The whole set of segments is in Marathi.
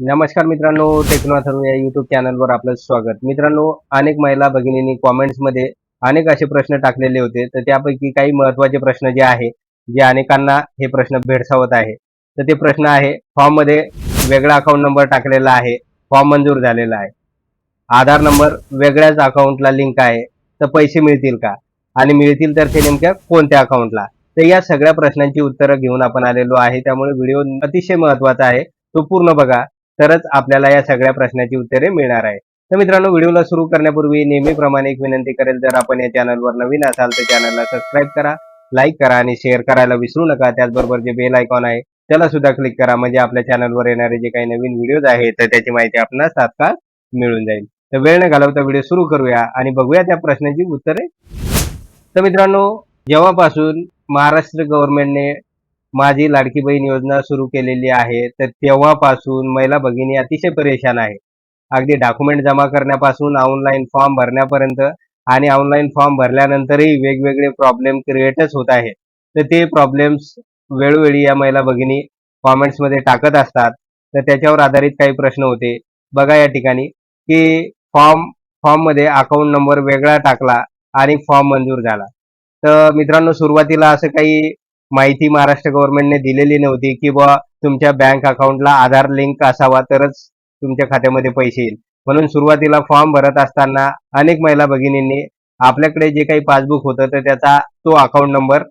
नमस्कार मित्रांनो टेक्नोथर्व या युट्यूब चॅनलवर आपलं स्वागत. मित्रांनो अनेक महिला भगिनींनी कॉमेंट्समध्ये अनेक असे प्रश्न टाकलेले होते. तर त्यापैकी काही महत्त्वाचे प्रश्न जे आहे जे अनेकांना हे प्रश्न भेडसावत आहे. तर ते प्रश्न आहे फॉर्ममध्ये वेगळा अकाउंट नंबर टाकलेला आहे फॉर्म मंजूर झालेला आहे. आधार नंबर वेगळ्याच अकाउंटला लिंक आहे तर पैसे मिळतील का? आणि मिळतील तर ते नेमक्या कोणत्या अकाउंटला तर या सगळ्या प्रश्नांची उत्तरं घेऊन आपण आलेलो आहे. त्यामुळे व्हिडिओ अतिशय महत्त्वाचा आहे. तो पूर्ण बघा. तरच आपल्याला या सगळ्या प्रश्नाची उत्तरे मिळणार आहे तर मित्रांनो व्हिडिओला सुरू करण्यापूर्वी नेहमीप्रमाणे एक विनंती करेल जर आपण या चॅनलवर नवीन असाल तर चॅनलला सबस्क्राईब करा लाईक करा आणि शेअर करायला विसरू नका. त्याचबरोबर जे बेल आयकॉन आहे त्याला सुद्धा क्लिक करा म्हणजे आपल्या चॅनलवर येणारे जे काही नवीन व्हिडिओज आहेत तर त्याची माहिती आपणास तात्काळ मिळून जाईल. तर वेळ न घालवता व्हिडिओ सुरू करूया आणि बघूया त्या प्रश्नाची उत्तरे. तर मित्रांनो जेव्हापासून महाराष्ट्र गव्हर्नमेंटने माझी लाडकी बहीण योजना सुरू केलेली आहे तर तेव्हापासून महिला भगिनी अतिशय परेशान आहे. अगदी डॉक्युमेंट जमा करण्यापासून ऑनलाईन फॉर्म भरण्यापर्यंत आणि ऑनलाईन फॉर्म भरल्यानंतरही वेगवेगळे प्रॉब्लेम क्रिएटच होत आहेत. तर ते प्रॉब्लेम्स वेळोवेळी या महिला भगिनी कॉमेंट्समध्ये टाकत असतात. तर त्याच्यावर आधारित काही प्रश्न होते. बघा या ठिकाणी की फॉर्म फॉर्ममध्ये अकाउंट नंबर वेगळा टाकला आणि फॉर्म मंजूर झाला. तर मित्रांनो सुरुवातीला असं काही माहिती महाराष्ट्र गव्हर्नमेंटने दिलेली नव्हती की बुवा तुमच्या बँक अकाउंटला आधार लिंक असावा तरच तुमच्या खात्यामध्ये पैसे येईल. म्हणून सुरुवातीला फॉर्म भरत असताना अनेक महिला भगिनींनी आपल्याकडे जे काही पासबुक होतं तर त्याचा तो अकाउंट नंबर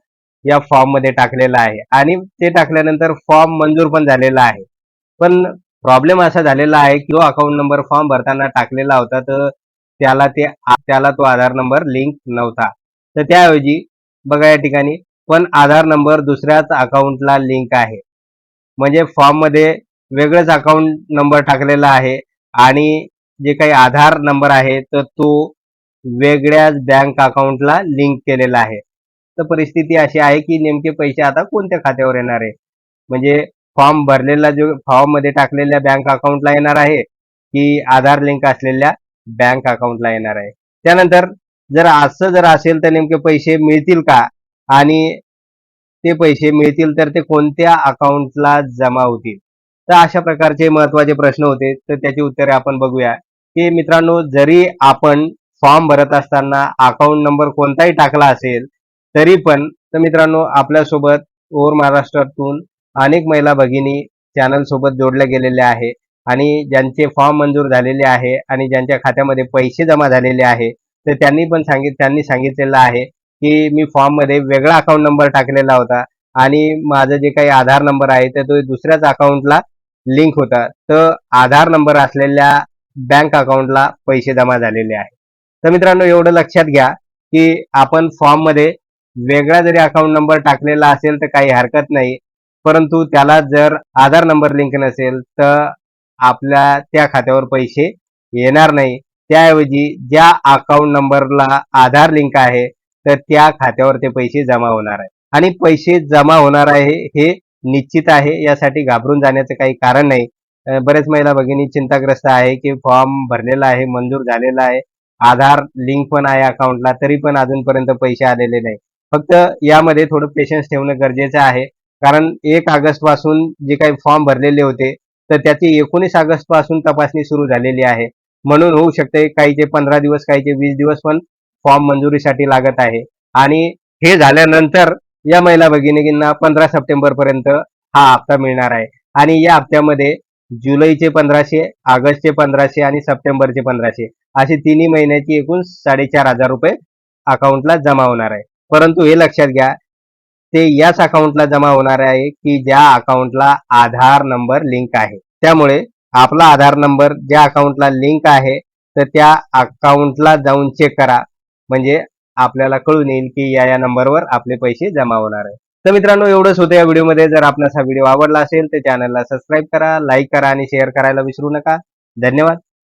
या फॉर्ममध्ये टाकलेला आहे. आणि ते टाकल्यानंतर फॉर्म मंजूर पण झालेला आहे. पण प्रॉब्लेम असा झालेला आहे की तो अकाउंट नंबर फॉर्म भरताना टाकलेला होता तर त्याला ते त्याला तो आधार नंबर लिंक नव्हता. तर त्याऐवजी बघा या ठिकाणी पण आधार नंबर दुसऱ्याच अकाउंटला लिंक आहे. म्हणजे फॉर्ममध्ये वेगळंच अकाउंट नंबर टाकलेला आहे आणि जे काही आधार नंबर आहे तर तो वेगळ्याच बँक अकाउंटला लिंक केलेला आहे. तर परिस्थिती अशी आहे की नेमके पैसे आता कोणत्या खात्यावर येणार आहे? म्हणजे फॉर्म भरलेला जो फॉर्ममध्ये टाकलेल्या बँक अकाउंटला येणार आहे की आधार लिंक असलेल्या बँक अकाउंटला येणार आहे? त्यानंतर जर असं जर असेल तर नेमके पैसे मिळतील का? आणि ते पैसे मिळतील तर ते कोणत्या अकाउंटला जमा होतील? तर अशा प्रकारचे महत्त्वाचे प्रश्न होते. तर त्याची उत्तरे आपण बघूया. की मित्रांनो जरी आपण फॉर्म भरत असताना अकाउंट नंबर कोणताही टाकला असेल तरी पण तर मित्रांनो आपल्यासोबत ओर महाराष्ट्रातून अनेक महिला भगिनी चॅनल सोबत जोडल्या गेलेल्या आहे आणि ज्यांचे फॉर्म मंजूर झालेले आहे आणि ज्यांच्या खात्यामध्ये पैसे जमा झालेले आहे तर त्यांनी पण सांगित त्यांनी सांगितलेलं आहे. की मी फॉर्ममध्ये वेगळा अकाउंट नंबर टाकलेला होता. आणि माझं जे काही आधार नंबर आहे तर तो दुसऱ्याच अकाउंटला लिंक होता. तर आधार नंबर असलेल्या बँक अकाउंटला पैसे जमा झालेले आहे तर मित्रांनो एवढं लक्षात घ्या की आपण फॉर्ममध्ये वेगळा जरी अकाउंट नंबर टाकलेला असेल तर काही हरकत नाही. परंतु त्याला जर आधार नंबर लिंक नसेल तर आपल्या त्या खात्यावर पैसे येणार नाही. त्याऐवजी ज्या अकाउंट नंबरला आधार लिंक आहे तर त्या खात्यावर ते पैसे जमा होणार आहे. आणि पैसे जमा होणार आहे हे निश्चित आहे. यासाठी घाबरून जाण्याचं काही कारण नाही. बरेच महिला भगिनी चिंताग्रस्त आहे की फॉर्म भरलेला आहे मंजूर झालेला आहे. आधार लिंक पण आहे अकाउंटला तरी पण अजूनपर्यंत पैसे आलेले नाही. फक्त यामध्ये थोडं पेशन्स ठेवणं गरजेचं आहे. कारण एक ऑगस्टपासून जे काही फॉर्म भरलेले होते तर त्याची एकोणीस ऑगस्टपासून तपासणी सुरू झालेली आहे. म्हणून होऊ शकते काहीचे पंधरा दिवस काहीचे वीस दिवस पण फॉर्म मंजुरीसाठी लागत आहे. आणि हे झाल्यानंतर या महिला भगिनींना पंधरा सप्टेंबर पर्यंत हा हप्ता मिळणार आहे. आणि या हप्त्यामध्ये जुलैचे पंधराशे ऑगस्टचे पंधराशे आणि सप्टेंबरचे पंधराशे अशी तिन्ही महिन्याची एकूण साडेचार हजार रुपये अकाउंटला जमा होणार आहे. परंतु हे लक्षात घ्या ते याच अकाउंटला जमा होणार आहे की ज्या अकाउंटला आधार नंबर लिंक आहे. त्यामुळे आपला आधार नंबर ज्या अकाउंटला लिंक आहे तर त्या अकाउंटला जाऊन चेक करा. म्हणजे आपल्याला कळून येईल की या या नंबरवर आपले पैसे जमा होणार आहे. तर मित्रांनो एवढंच होतं या व्हिडिओमध्ये. जर आपणास हा व्हिडिओ आवडला असेल तर चॅनलला सबस्क्राईब करा लाईक करा आणि शेअर करायला विसरू नका. धन्यवाद.